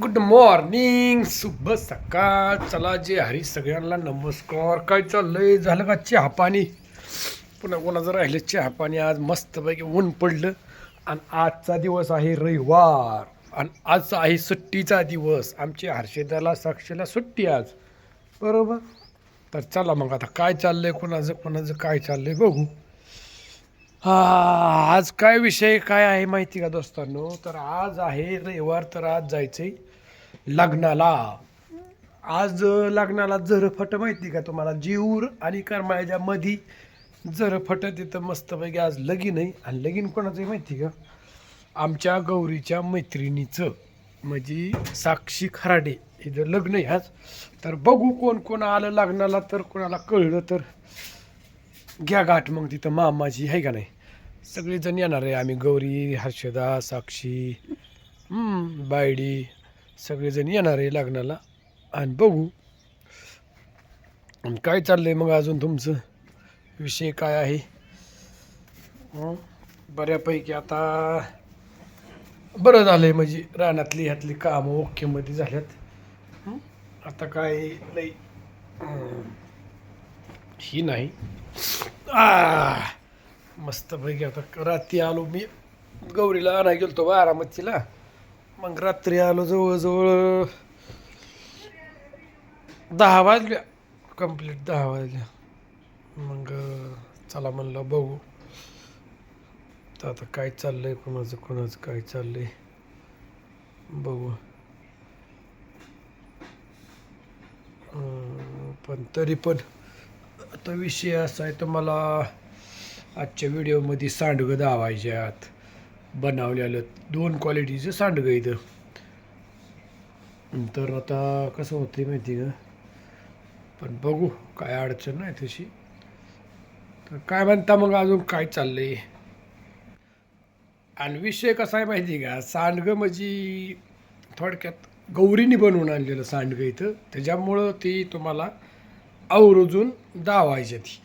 Good morning शुभ सकाळ. चला जे हरी सगळ्यांना नमस्कार. काय चाललंय? झालं का चहा पाणी? पुन्हा कोणाचं राहिलं चहा पाणी? आज मस्तपैकी ऊन पडलं. आणि आजचा दिवस आहे रविवार. आणि आजचा आहे सुट्टीचा दिवस. आमच्या हर्षदाला साक्षीला सुट्टी आज. बरोबर? तर चला मग आता काय चाललंय? कोणाचं कोणाचं काय चाललंय? बघू. आज काय विषय काय आहे माहिती का दोस्तांनो? तर आज आहे रविवार तर आज जायचंय लग्नाला. आज लग्नाला जरफट माहिती का तुम्हाला? जीवर आणि करमाळ्याच्या मधी जरफट तिथं मस्तपैकी आज लगीन आहे. आणि लगीन कोणाचं आहे माहिती का? आमच्या गौरीच्या मैत्रिणीचं म्हणजे साक्षी खराडे. हिचं लग्न आहे आज. तर बघू कोण कोण आलं लग्नाला तर कोणाला कळलं तर घ्या गाठ मग तिथं मामाची आहे का नाही? सगळेजण येणार आहे आम्ही. गौरी हर्षदा साक्षी बायडी सगळेजण येणार आहे लग्नाला. आणि बघू. आणि काय आहे मग अजून तुमचं? विषय काय आहे? बऱ्यापैकी आता बरं झालं आहे म्हणजे रानातली ह्यातली कामं ओकेमध्ये झाल्यात. आता काय लई ही नाही. आ! मस्तपैकी आता रात्री आलो मी. गौरीला आणाय गेलो तो बारामतीला मग रात्री आलो जवळजवळ दहा वाजल्या. कंप्लीट दहा वाजल्या. मग चला म्हणलं बघू. तर आता काय चाललंय कोणाचं कोणाचं काय चाललंय? बघू. पण तरी पण आता विषय असा आहे तर मला आजच्या व्हिडिओमध्ये सांडगं दावायच्यात बनवलेलं दोन क्वालिटीचं सांडगं इथं. तर आता कसं होतं माहिती का? पण बघू काय अडचण नाही तशी. तर काय म्हणता मग अजून काय चाललंय? आणि विषय कसा आहे माहिती का? सांडगं म्हणजे थोडक्यात गौरीने बनवून आणलेलं सांडगं इथं. त्याच्यामुळं ती तुम्हाला आवर्जून दावायची ती.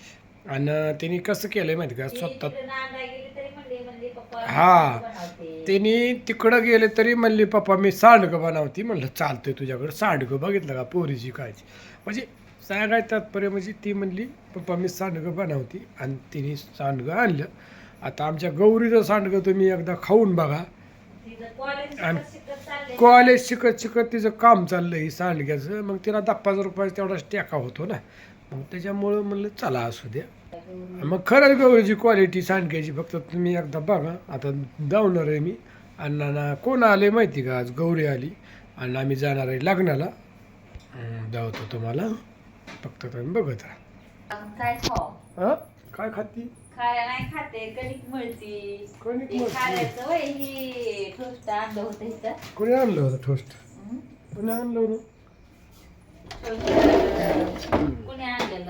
आणि त्यांनी कसं केलंय माहिती का? स्वतः हा. त्यांनी तिकडं गेले तरी म्हणले पप्पा मी सांडगं बनवती. म्हणलं चालतंय तुझ्याकडं. सांडगं बघितलं का? पोरीची काळजी. म्हणजे सांगाय तात्पर्य म्हणजे ती म्हणली पप्पा मी सांडगं बनवती. आणि तिने सांडगं आणलं. आता आमच्या गौरीचं सांडगं तुम्ही एकदा खाऊन बघा. कॉलेज शिकत शिकत तिचं काम चाललं आहे सांडग्याचं. मग तिला दहा पाच रुपयाचा तेवढाच टेका होतो ना. मग त्याच्यामुळं म्हणलं चला असू द्या. मग खरंच गौरीची क्वालिटी सांडग्याची फक्त तुम्ही एकदा बघा. आता जाऊणार आहे मी. अण्णांना कोण आले माहिती का? आज गौरी आली. आणि आम्ही जाणार आहे लग्नाला. जावतो तुम्हाला. फक्त तुम्ही बघत राहा. काय हां? खाती? खायला नाही खाते. कणिक मिळती. कणिक. खायचं वय हे आणलं होतं इथं. कोणी आणलं होतं टोस्ट हं? कोणी आणलं होतं?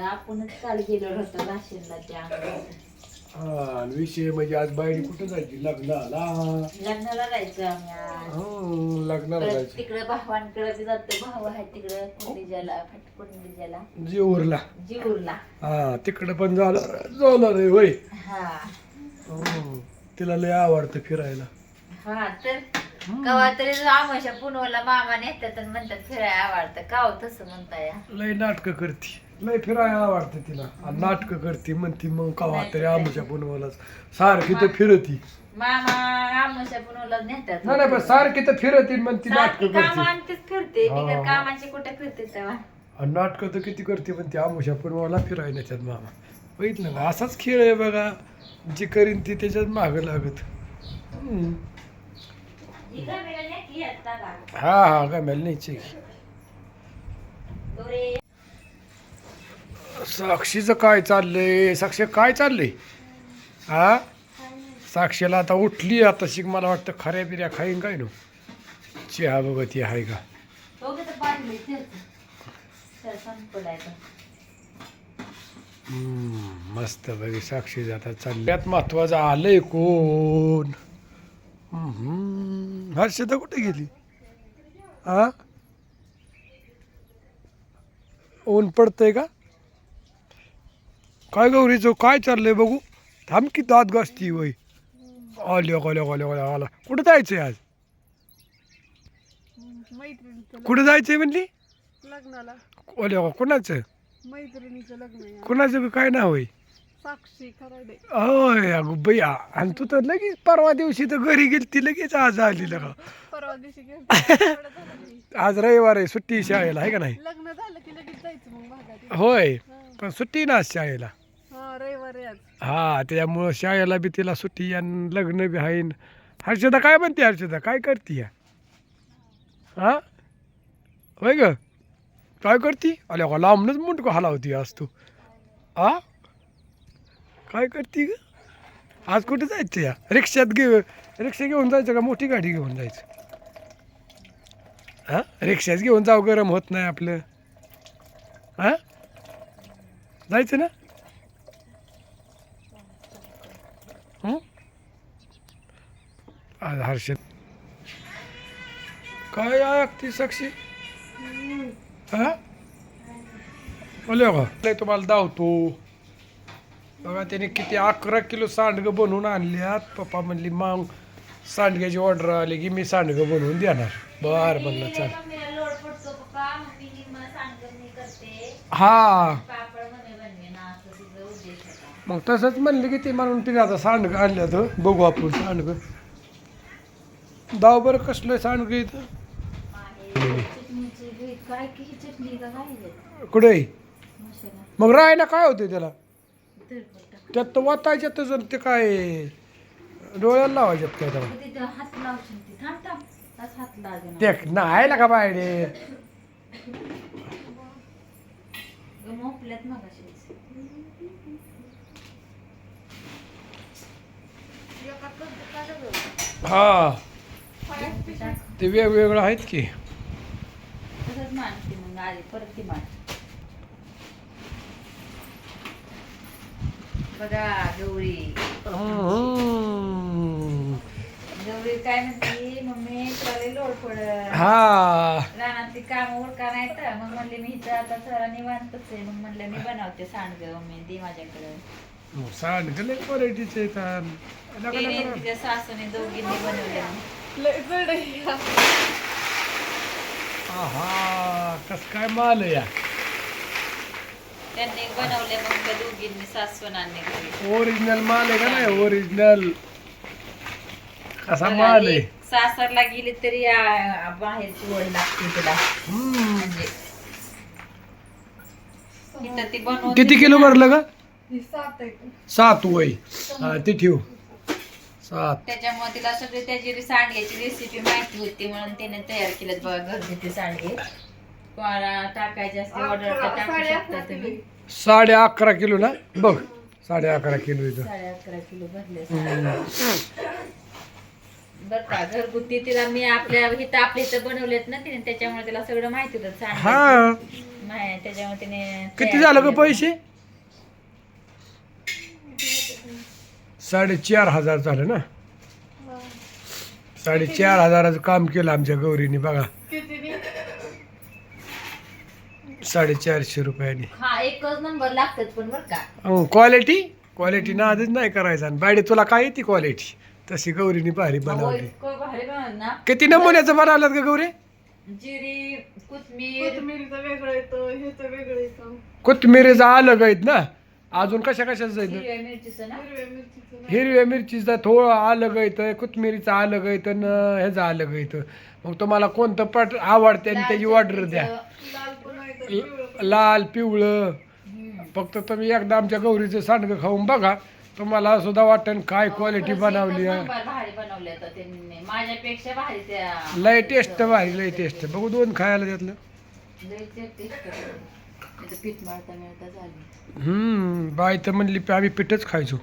आपणच काल गेलो होतो राशीनला ते आणलं होतं. हा आणि विषय म्हणजे आज बाईने कुठं जायची? लग्नाला? लग्नाला जायचं आम्ही आज. हं, लग्नाला परत जायचं. तिकडं भावांकडे बी जातो भाऊ आहे तिकडं कुंडीजाला जेऊरला हा तिकडं पण झालं जाणार आहे होय. हा. हं, तिला लय आवडतं फिरायला. हा तर कवा तरी आमच्या पुनवला मामा नेतात आणि म्हणतात फिरायला आवडतं. काव तसं म्हणता या लय नाटकं करते. लय फिरायला आवडतं तिला. आणि नाटकं करते म्हणती मग कवा तरी आमच्या बनवायला सारखी तर फिरती. मामा आमच्या पुनवला नेतात. नाही नाही पण सारखी तर फिरती म्हणती नाटकं करते. आणतेच फिरते. बिगर कामाची कुठे फिरते तेव्हा. आणि नाटकं तर किती करते पण ती आमुषा बनवायला फिरायला नेतात मामा. बघितलं ना असाच खेळ आहे बघा. जी करीन ती त्याच्यात मागं लागत. हं. ही गमेला नेती? हा हा दोरे. साक्षीचं काय चाललंय? साक्षी काय चाललंय? हा साक्षीला आता उठली आता शिक मला वाटतं खऱ्या बिऱ्या खाईन काय नो? चहा बघत ही आहे का? तो तो. मस्त बघी साक्षी जाता चालल्यात महत्वाचं आलंय कोण? हर्षदा कुठे गेली? हा ऊन पडतंय का? काय गौरीचं काय चाललंय बघू. थांब की दात घासती वय. आल्या आल्या आल्या आला कुठं जायचंय आज? मैत्रिणीचं कुठं जायचंय म्हणली? लग्न- लग्नाला ओले कुणाचं? मैत्रिणीचं लग्न आहे. कुणाचं बी? काय नाव आहे? साक्षी खराडे. होय अगं बया. आणि तू तर लगेच परवा दिवशी तर घरी गेली ती लगेच आज आली लगा. परवा दिवशी गेलतो. आठवड्यात झालं की. आज रविवार आहे सुट्टी शाळेला आहे का नाही? लग्न झालं की लगेच जायचं मग भागात. होय. पण सुट्टी ना आज शाळेला. हा त्यामुळं शाळेला बी तिला सुट्टी आणि लग्न बी आहे हर्षदा काय म्हणते हर्षदा? काय करते हा? होय ग? काय करती? अरे का लांबनच मुंडको हलावती आज तू. हा काय करती ग? आज कुठे जायचं या? रिक्षात घे रिक्षा घेऊन जायचं का? मोठी गाडी घेऊन जायचं? हा? रिक्षात घेऊन जाऊ गरम होत नाही आपलं. हा? जायचं ना हं? आज हर्षद काय ऐकते साक्षी हा बोलू का नाही तुम्हाला धावतो बघा त्याने किती अकरा किलो सांडगं बनवून आणल्यात पप्पा म्हणली मग सांडग्याची ऑर्डर आली की मी सांडगं बनवून देणार बर म्हणलं चाल मम्मीला लोड पडतो पप्पा मम्मी निम्म सांगत मी करते हा पापड मम्मी बनवे ना असं तिचा उद्देश होता मग तसंच म्हणलं की ते म्हणून तिने आता सांडगं आणलं तर बघू आपण सांडगं. दाव बरं कसलं सांडगं इथं? कुठे मग राहायला काय होतं त्याला? त्यात तर वाचायच्यात जर ते काय डोळ्याला लावायच्यात काय त्याला? ते नाही का बाहेर? हा. ते वेगवेगळं आहेत की. तसंच मानते मग आली परत ती मान बघा गौरी. हम्म. गौरी काय म्हणते? मम्मी तुला लोड पडत हा. रानातली काम उरका नाही तर मग म्हणले मी इथं आता जरा निवांतच आहे. मग म्हणलं मी बनवते सांडग मम्मी दे माझ्याकडे. सांडगं तिच्या सासूने दोघींनी बनवले. लय जड आहे हा. कस काय माल या? त्यांनी बनवले मग त्या दोघींनी सासवनांनी घरी. ओरिजिनल माल आहे का नाही? ओरिजिनल कसा माल आहे? एक सासरला गेली तरी आ- बाहेरची ओढ लागते तुला. हम्म. म्हणजे इथं ती बनवून किती किलो. भरलं का सात आहे सात वय. हा ते ठेव. सात. त्याच्यामुळे तिला सगळी त्याची सांडग्याची रेसिपी माहिती होती म्हणून तिने तयार केलं बघा घरगुती सांडगे. कोणाला टाकायचे असते ऑर्डर तर टाकू साडे शकता अकरा तुम्ही. किलो. साडे अकरा किलो ना? बघ साडे अकरा किलो इथं. साडे अकरा किलो भरले बर का घरगुती तिला मी आपल्या इथं आपल्या इथं बनवलेत ना तिने त्याच्यामुळे तिला सगळं माहिती होतं सांडगे हा. त्याच्यामुळे तिने किती तयार झालं ग केलं. पैसे? साडेचार हजार झालं ना. साडेचार हजाराचं काम केलं आमच्या गौरीने बघा? साडेचारशे रुपयाने. हा एकच नंबर लागतात पण बर का. क्वालिटी क्वालिटी ना आधीच नाही करायचं. आणि बायडे तुला काय येते क्वालिटी तशी गौरीने भारी अहो, बनवली. इतकं भारी बनवलं ना. किती नमुन्याचं बनवलं का गौरी? जिरी कोथमीर. कोथिंबीरीचं वेगळं येतं ह्याचं वेगळं येतं. कोथमिरीचं अलग आहेत ना? अजून कशा कशाचं आहेत हिरव्या मिरचीचं थोडं अलग येतं कोथमिरीचं अलग येतं न ह्याचं अलग येतं मग तुम्हाला कोणतं पट आवडते आणि त्याची ऑर्डर द्या. लाल पिवळं. फक्त तुम्ही एकदा आमच्या गौरीचं सांडगं खाऊन बघा. तुम्हाला सुद्धा वाटेल काय क्वालिटी बनवली आहे. लय टेस्ट भारी लय टेस्ट बघू दोन खायला त्यातलं. लय ते टेस्ट त्याचं पीठ मळता मिळता झाली हम्म बाय तर म्हणली आम्ही पिठच खायचो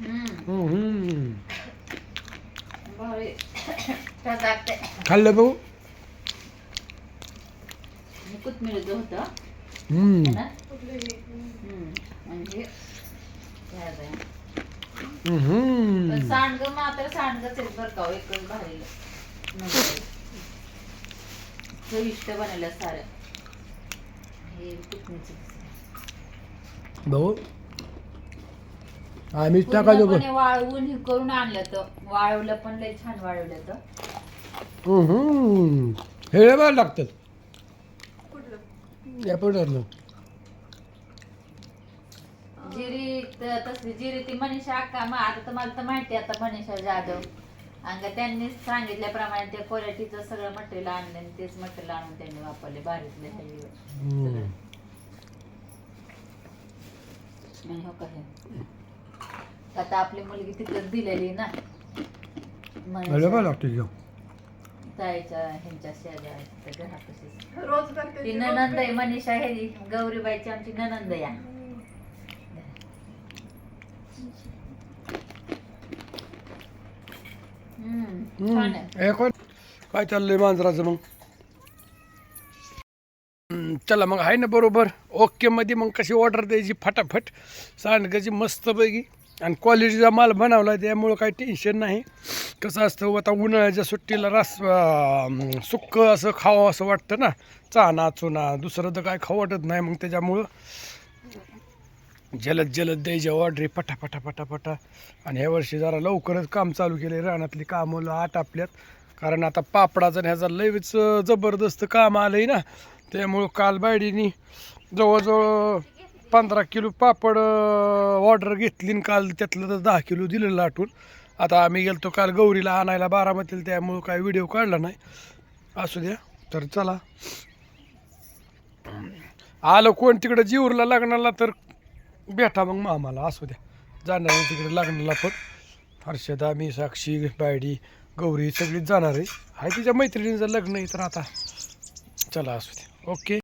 हम्म. हम्म. भारी त्या लागते खाल्लं होतं हम्म. ना कुठले हे? हम्म. म्हणजे हे आहे. हम्म. पण सांडग मात्र सांडगच आहे बरं का हो, एकच भारी म्हणजे चविष्ट बनवल्या साऱ्या बघू आम्हीच टाकायचो बघ पूर्णपणे वाळवून हे करून आणलं तर वाळवलं पण लय छान वाळवलं तर हम्म. हे बघ लागतात. या पडलं जिरी त- तसली जिरी ती मनीषा अक्का मग आता तुम्हाला तर माहिती आता मनीषा जाधव. आणि त्यांनी सांगितल्याप्रमाणे त्या क्वालिटीचं सगळं मटेरियल आणलं आणि तेच मटेरियल आणून त्यांनी वापरले भारीतले हो का हे. आता आपली मुलगी तिकडे दिलेली ना. ताईच्या ह्यांच्या शेजारी घरापाशीच रोज करते ती ती ननंद रोज आहे मनीषा हे गौरीबाईची आमची ननंद या हम्म, छान आहे. हम्म. हे कोण? काय चाललंय मांजराचं मग? चला मग आहे ना बरोबर. ओके मध्ये मग कशी ऑर्डर द्यायची फटाफट. सांडगाची मस्तपैकी. आणि क्वालिटीचा माल बनवला त्यामुळं काही टेन्शन नाही. कसं असतं आता उन्हाळ्याच्या सुट्टीला रस सुक्क असं खावं असं वाटतं ना. चाना चुना दुसरं तर काय खावं वाटत नाही मग त्याच्यामुळं. जलद जलद द्यायच्या ऑर्डरी पटा पटा पटा पटा. आणि ह्या वर्षी जरा लवकरच काम चालू केले रानातली कामं आटापल्यात कारण आता पापडाचं आणि ह्याचा लयच जबरदस्त काम आहे ना. त्यामुळं काल बायडीनी जवळजवळ पंधरा किलो पापड ऑर्डर घेतली आणि काल त्यातलं तर दहा किलो दिलं लाटून. आता आम्ही गेलतो काल गौरीला आणायला बारामतीला त्यामुळं काय व्हिडिओ काढला नाही. असू द्या तर चला. आलं कोण तिकडं? जीवरला लग्नाला तर भेटा मग मामाला असू द्या. जाणार आहे तिकडे लग्नाला पण. हर्षदा मी साक्षी बायडी गौरी सगळीच जाणार आहे. हाय तिच्या मैत्रिणीचं लग्न आहे तर आता. चला असू द्या. ओके.